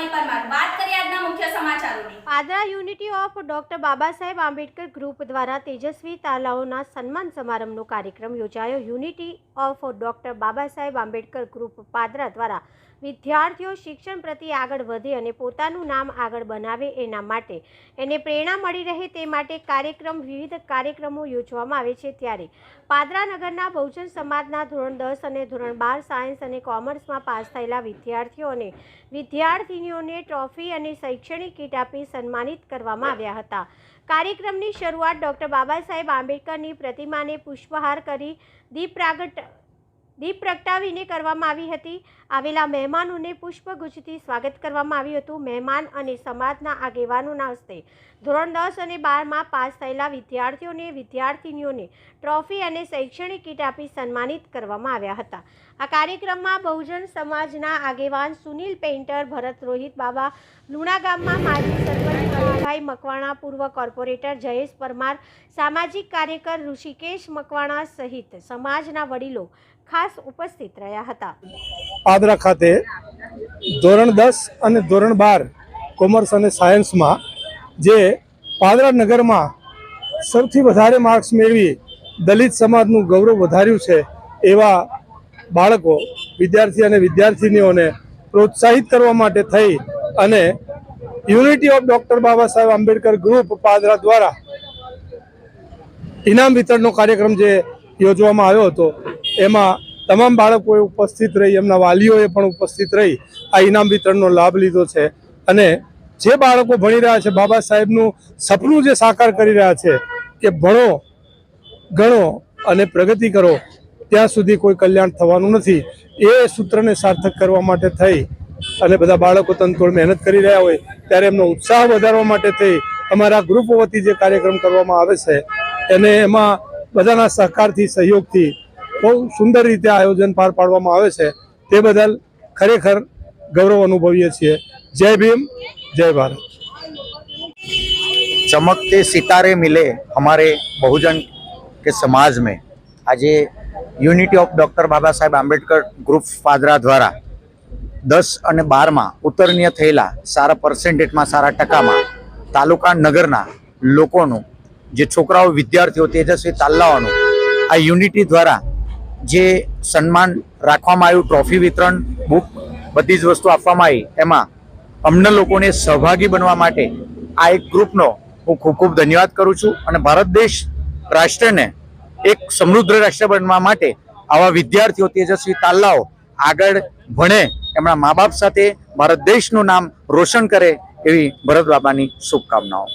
Krupali Parmar unity of doctor Baba Saheb Ambedkar group દ્વારા તેજસ્વી તાલાઓના સન્માન સમારંભનો કાર્યક્રમ યોજાયો. Unity of doctor Baba Saheb Ambedkar group Padra દ્વારા વિદ્યાર્થીઓ શિક્ષણ પ્રત્યે આગળ વધે અને પોતાનું નામ આગળ બનાવે એના માટે. એને પ્રેરણા મળી રહે તે માટે કાર્યક્રમ, વિવિધ કાર્યક્રમો યોજવામાં આવે છે ત્યારે. પાદરા નગરના બહુજન સમાજના ધોરણ દસ અને ધોરણ બાર સાયન્સ અને કોમર્સમાં પાસ થયેલા વિદ્યાર્થીઓ અને વિદ્યાર્થીનીઓને ટ્રોફી અને શૈક્ષણિક કીટ આપી સન્માનિત કરવામાં આવ્યા હતા. કાર્યક્રમની શરૂઆત ડૉક્ટર બાબા સાહેબ આંબેડકરની પ્રતિમાને પુષ્પહાર કરી દીપ પ્રાગટ દીપ પ્રગટાવીને કરવામાં આવી હતી. આવેલા મહેમાનોને પુષ્પગુચ્છથી સ્વાગત કરવામાં આવ્યું હતું. મહેમાન અને સમાજના આગેવાનોના હસ્તે ધોરણ દસ અને બારમાં પાસ થયેલા વિદ્યાર્થીઓને, વિદ્યાર્થિનીઓને ટ્રોફી અને શૈક્ષણિક કીટ આપી સન્માનિત કરવામાં આવ્યા હતા. આ કાર્યક્રમમાં બહુજન સમાજના આગેવાન સુનિલ પેઇન્ટર, ભરત રોહિત બાબા લુણા ગામમાં માજી સરપંચ કનકભાઈ મકવાણા, પૂર્વ કોર્પોરેટર જયેશ પરમાર, સામાજિક કાર્યકર ઋષિકેશ મકવાણા સહિત સમાજના વડીલો ખાસ ઉપસ્થિત રહ્યા હતા. પાદરા ખાતે ધોરણ દસ અને ધોરણ બાર કોમર્સ અને સાયન્સમાં જે પાદરા નગરમાં સૌથી વધારે માર્ક્સ મેળવી દલિત સમાજનું ગૌરવ વધાર્યું છે એવા બાળકો, વિદ્યાર્થી અને વિદ્યાર્થિનીઓને પ્રોત્સાહિત કરવા માટે થઈ અને unity of doctor Baba Saheb Ambedkar group Padra દ્વારા ઇનામ વિતરણનો કાર્યક્રમ જે યોજવામાં આવ્યો હતો એમાં તમામ બાળકોએ ઉપસ્થિત રહી, એમના વાલીઓએ પણ ઉપસ્થિત રહી આ ઇનામ વિતરણનો લાભ લીધો છે. અને જે બાળકો ભણી રહ્યા છે, બાબા સાહેબનું સપનું જે સાકાર કરી રહ્યા છે કે ભણો, ગણો અને પ્રગતિ કરો, ત્યાં સુધી કોઈ કલ્યાણ થવાનું નથી. એ સૂત્રને સાર્થક કરવા માટે થઈ અને બધા બાળકો તનતોડ મહેનત કરી રહ્યા હોય, ત્યારે એમનો ઉત્સાહ વધારવા માટે થઈ. અમારા ગ્રુપ વતી જે કાર્યક્રમ કરવામાં આવે છે, એને એમાં બધાના સહકારથી, સહયોગથી બહુ સુંદર રીતે આયોજન પાર પાડવામાં આવે છે. તે બદલ ખરેખર ગૌરવ અનુભવીએ છીએ. જય ભીમ, જય ભારત. ચમકતે સિતારે મિલે અમારે બહુજન કે સમાજ મેં. આજે unity of doctor Baba Saheb Ambedkar group ફાદરા દ્વારા દસ અને બારમાં ઉત્તરણીય થયેલા સારા પર્સન્ટેજમાં સારા ટકામાં તાલુકા નગરના લોકોનું, જે છોકરાઓ વિદ્યાર્થીઓ તેજસ્વી તાલ્લાઓનું, આ યુનિટી દ્વારા જે સન્માન રાખવામાં આવ્યું, ટ્રોફી વિતરણ, બુક, બધી જ વસ્તુ આપવામાં આવી, એમાં અમને લોકોને સહભાગી બનવા માટે આ એક ગ્રુપનો હું ખૂબ ખૂબ ધન્યવાદ કરું છું અને ભારત દેશ રાષ્ટ્રને એક સમૃદ્ધ રાષ્ટ્ર બનવા માટે આવા વિદ્યાર્થીઓ તેજસ્વી તાલ્લાઓ આગળ ભણે, એમના મા બાપ સાથે ભારત દેશનું નામ રોશન કરે એવી ભરત બાબાની શુભકામનાઓ.